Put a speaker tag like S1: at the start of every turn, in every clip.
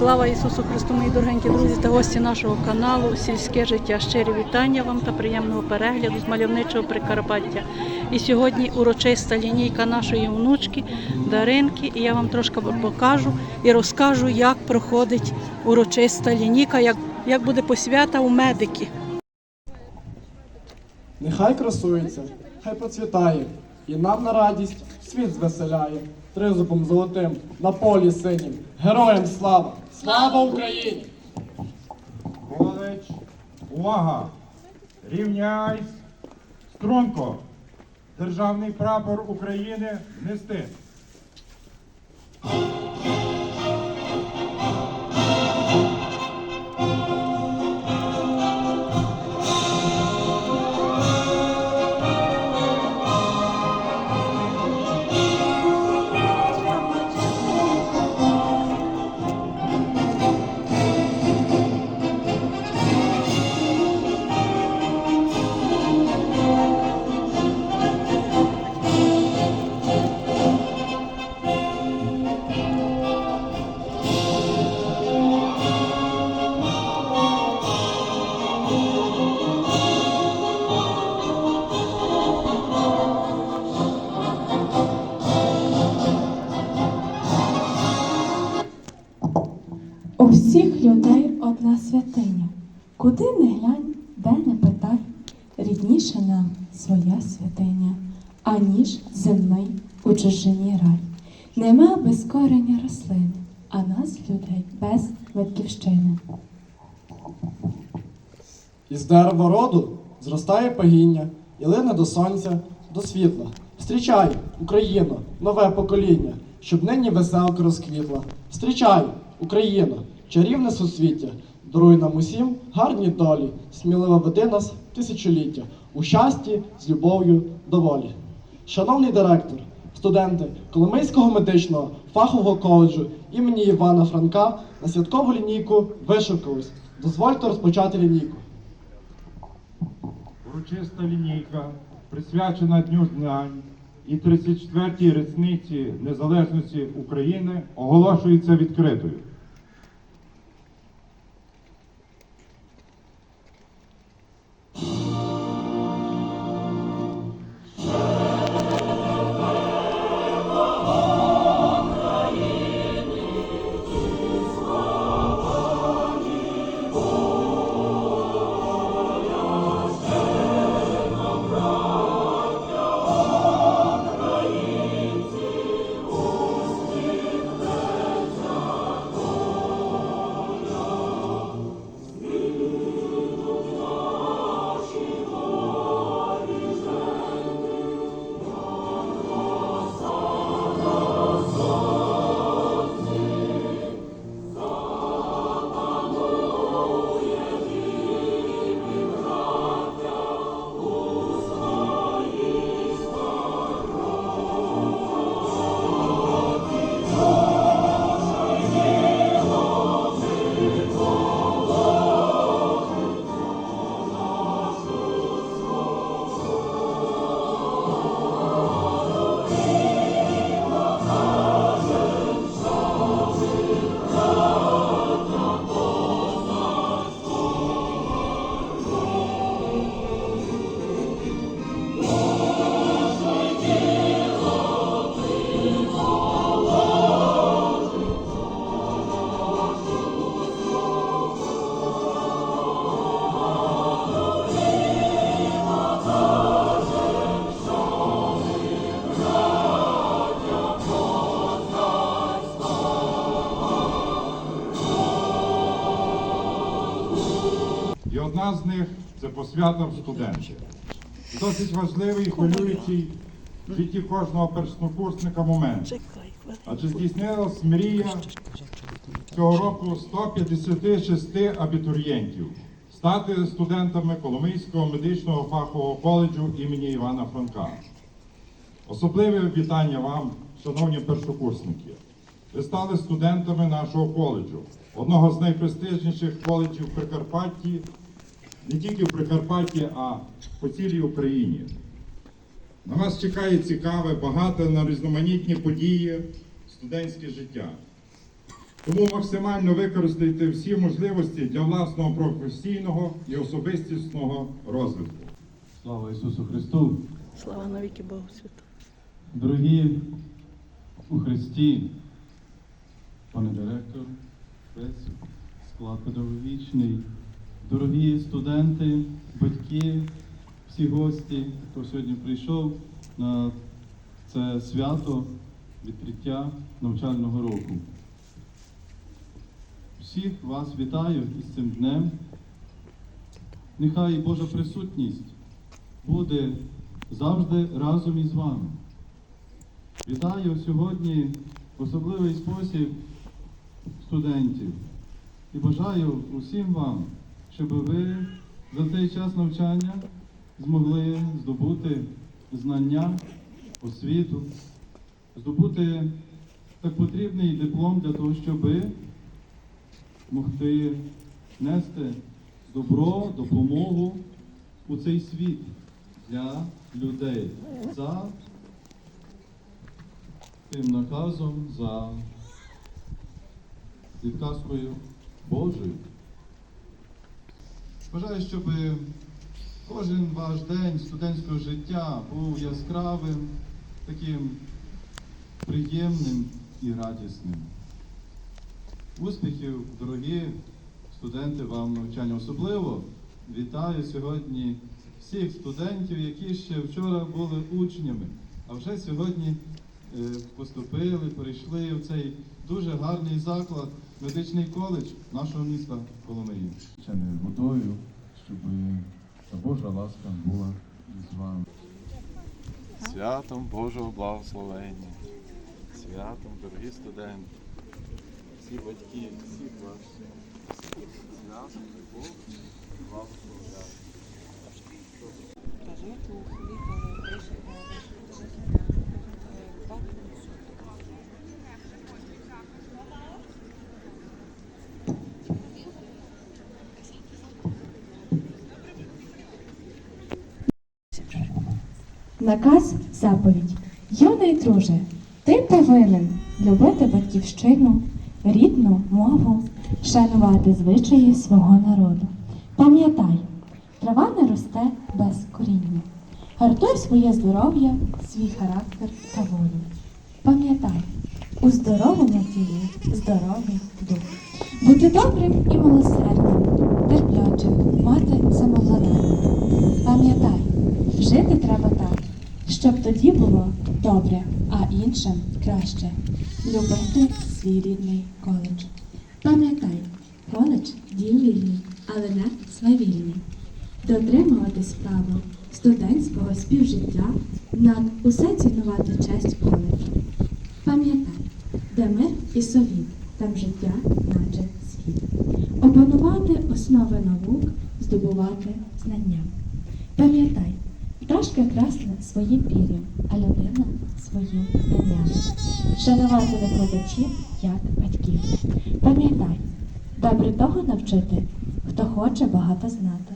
S1: Слава Ісусу Христу, мої дорогенькі друзі та гості нашого каналу Сільське життя. Щирі вітання вам та приємного перегляду з мальовничого Прикарпаття. І сьогодні урочиста лінійка нашої внучки Даринки. І я вам трошки покажу і розкажу, як проходить урочиста лінійка, як, як буде посвята у медики.
S2: Нехай красується, хай процвітає, і нам на радість світ звеселяє. Тризубом золотим на полі синім. Героям слава! Слава Україні!
S3: Коледж, увага! Рівняйсь! Струнко! Державний прапор України нести.
S4: Рослини, а нас, людей, без батьківщини.
S2: Із дерева роду зростає пагіння, і лине до сонця, до світла. Встрічай, Україно, нове покоління, щоб нині веселка розквітла. Встрічай, Україно, чарівне суцвіття, даруй нам усім гарні долі, сміливо веди нас тисячоліття, у щасті з любов'ю до волі. Шановний директор, студенти Коломийського медичного фахового коледжу імені Івана Франка на святкову лінійку вишукались. Дозвольте розпочати лінійку.
S3: Урочиста лінійка, присвячена Дню знань і 34-й річниці незалежності України, оголошується відкритою. З них це посвята в студентів. Досить важливий і хвилюючий в житті кожного першокурсника момент. Адже здійснилась мрія цього року 156 абітурієнтів стати студентами Коломийського медичного фахового коледжу імені Івана Франка. Особливе вітання вам, шановні першокурсники. Ви стали студентами нашого коледжу, одного з найпрестижніших коледжів Прикарпатті, не тільки в Прикарпатті, а по цілій Україні. На вас чекає цікаве, багате на різноманітні події, студентське життя. Тому максимально використайте всі можливості для власного професійного і особистісного розвитку.
S5: Слава Ісусу Христу!
S1: Слава навіки Богу святу.
S5: Дорогі у Христі, пане директор, весь склад педагогічний, дорогі студенти, батьки, всі гості, хто сьогодні прийшов на це свято відкриття навчального року. Всіх вас вітаю із цим днем. Нехай Божа присутність буде завжди разом із вами. Вітаю сьогодні в особливий спосіб студентів і бажаю усім вам, щоб ви за цей час навчання змогли здобути знання, освіту, здобути так потрібний диплом для того, щоб могти нести добро, допомогу у цей світ для людей за тим наказом, за підказкою Божою. Бажаю, щоб кожен ваш день студентського життя був яскравим, таким приємним і радісним. Успіхів, дорогі студенти, вам навчання особливо. Вітаю сьогодні всіх студентів, які ще вчора були учнями, а вже сьогодні е, поступили, перейшли в цей дуже гарний заклад, медичний коледж нашого міста Коломиї.
S6: Ченою водою, щоб Божа ласка була з вами.
S7: Святом Божого благословення, святом, дорогі студенти, всі батьки, всіх вас, святом Бог благословляє.
S4: Наказ заповідь. Юний друже, ти повинен любити батьківщину, рідну мову, шанувати звичаї свого народу. Пам'ятай, трава не росте без коріння. Гартуй своє здоров'я, свій характер та волю. Пам'ятай, у здоровому тілі здоровий дух. Бути добрим і милосердним, терплячим, мати самовладання. Пам'ятай, жити треба так, щоб тоді було добре, а іншим краще. Любити свій рідний коледж. Пам'ятай, коледж дім вільний, але не свавільний. Дотримуватись правил студентського співжиття, над усе цінувати честь коледжу. Пам'ятай, де мир і совіт, там життя, наче світ. Опанувати основи наук, здобувати знання. Пам'ятай, пташка красна своїм пір'ям, а людина своїм знанням. Шанувати викладачів як батьків. Пам'ятай, добре того навчити, хто хоче багато знати.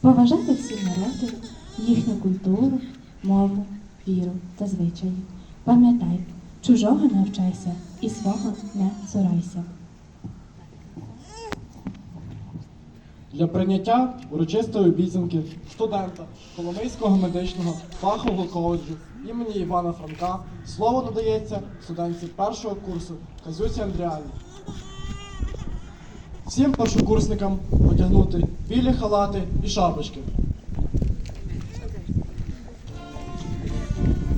S4: Поважати всі народи, їхню культуру, мову, віру та звичаї. Пам'ятай, чужого навчайся і свого не цурайся.
S2: Для прийняття урочистої обіцянки студента Коломийського медичного фахового коледжу імені Івана Франка слово надається студентці першого курсу Казюці Андріані. Всім першокурсникам одягнути білі халати і шапочки.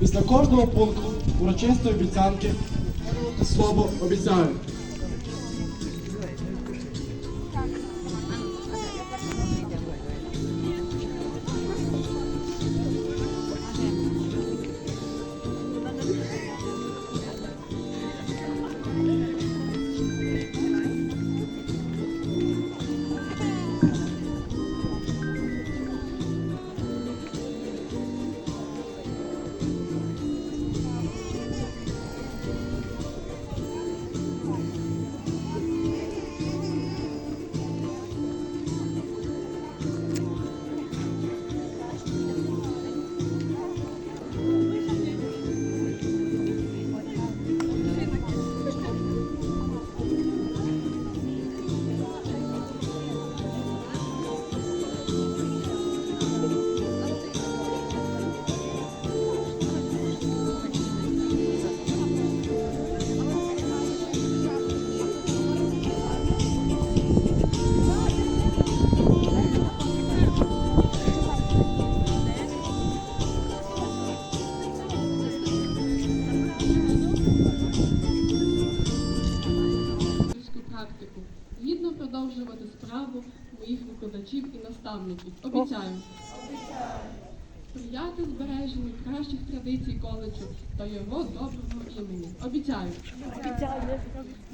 S2: Після кожного пункту урочистої обіцянки слово обіцяю.
S8: Наставників. Обіцяю. Сприяти збереженню кращих традицій коледжу та його доброго імені. Обіцяю.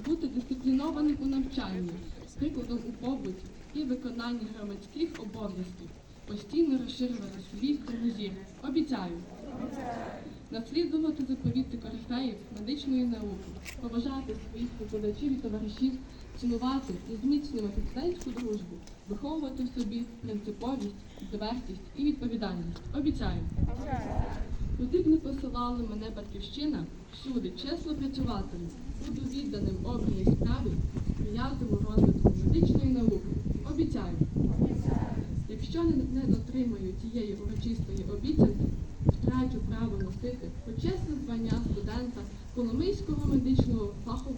S8: Бути дисциплінованим у навчанні, з прикладом у побуті і виконанні громадських обов'язків, постійно розширювати свій кругозір. Обіцяю. Наслідувати заповіти корифеїв медичної науки, поважати своїх викладачів і товаришів, цінувати і зміцнювати студентську дружбу, виховувати в собі принциповість, відвертість і відповідальність. Обіцяю. Куди б не посилала мене батьківщина, всюди чесно працюватиму, буду відданим обраній справі, сприятиму розвитку медичної науки. Обіцяю. Якщо не, дотримаю тієї урочистої обіцянки, втрачу право носити почесне звання студента Коломийського медичного фахового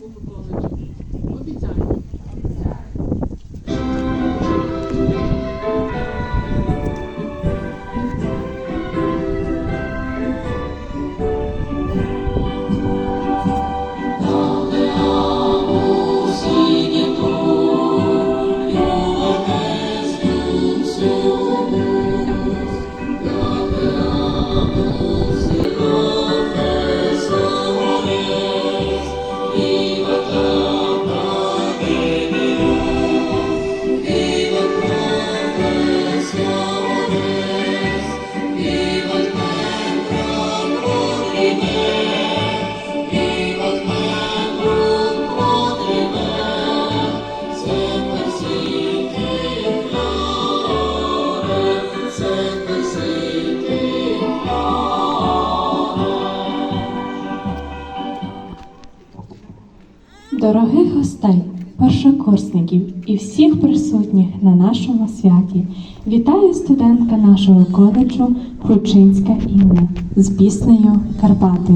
S9: першокурсників і всіх присутніх на нашому святі вітає студентка нашого коледжу Кручинська Інна з піснею Карпати.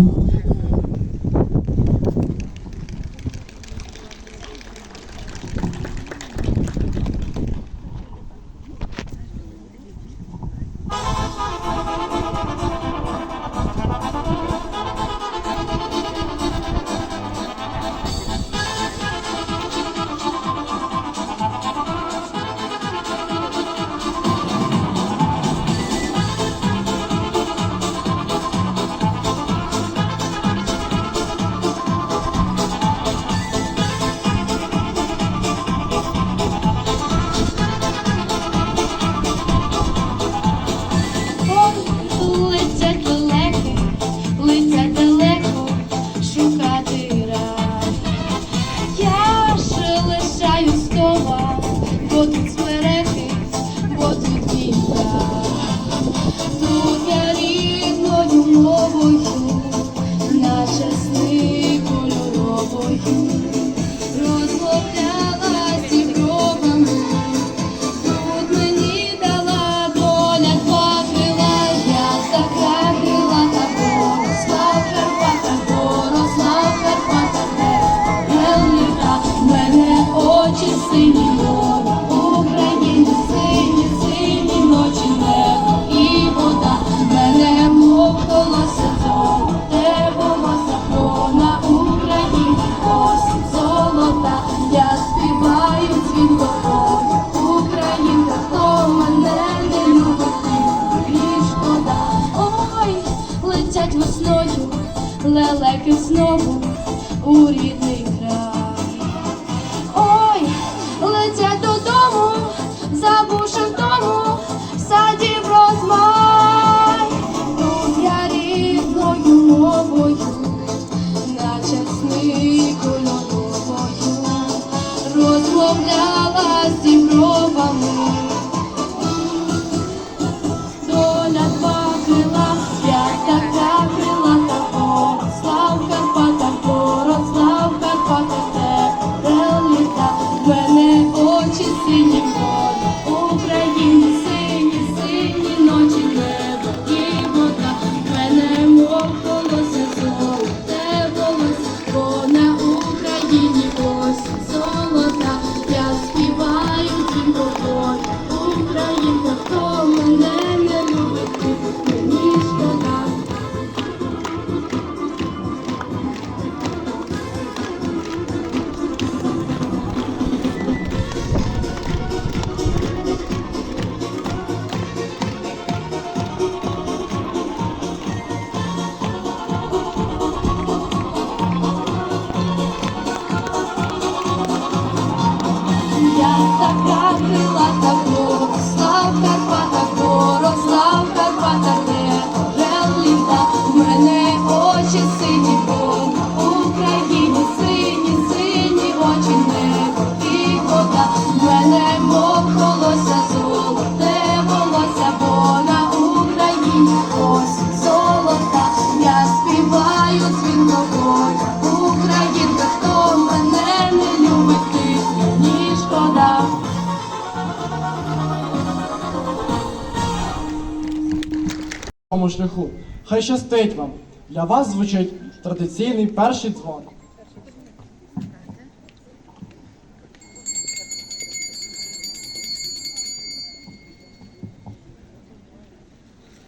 S2: Шляху. Хай щастить вам. Для вас звучить традиційний перший дзвон.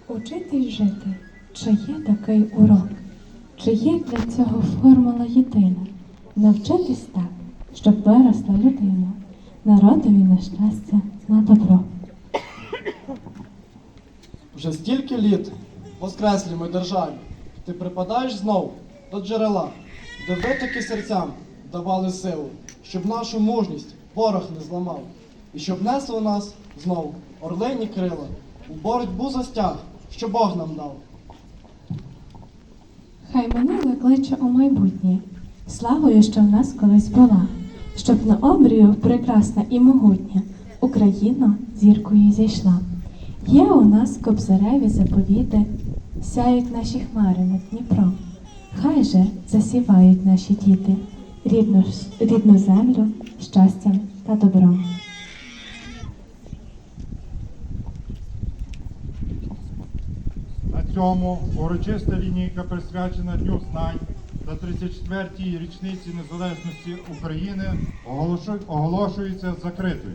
S4: Учитись жити, чи є такий урок, чи є для цього формула єдина? Навчитись так, щоб виросла людина, народові на щастя, на добро.
S2: Вже стільки літ, воскреслій ми державі, ти припадаєш знов до джерела, де витоки серцям давали силу, щоб нашу мужність ворог не зламав, і щоб несло нас знов орлині крила у боротьбу за стяг, що Бог нам дав.
S4: Хай минуле кличе у майбутнє, славою, що в нас колись була, щоб на обрію прекрасна і могутня Україна зіркою зійшла. Є у нас кобзареві заповіти, сяють наші хмари над Дніпром. Хай же засівають наші діти рідну, рідну землю щастям та добром.
S3: На цьому урочиста лінійка присвячена Дню знань та 34-й річниці незалежності України оголошу- оголошується закритою.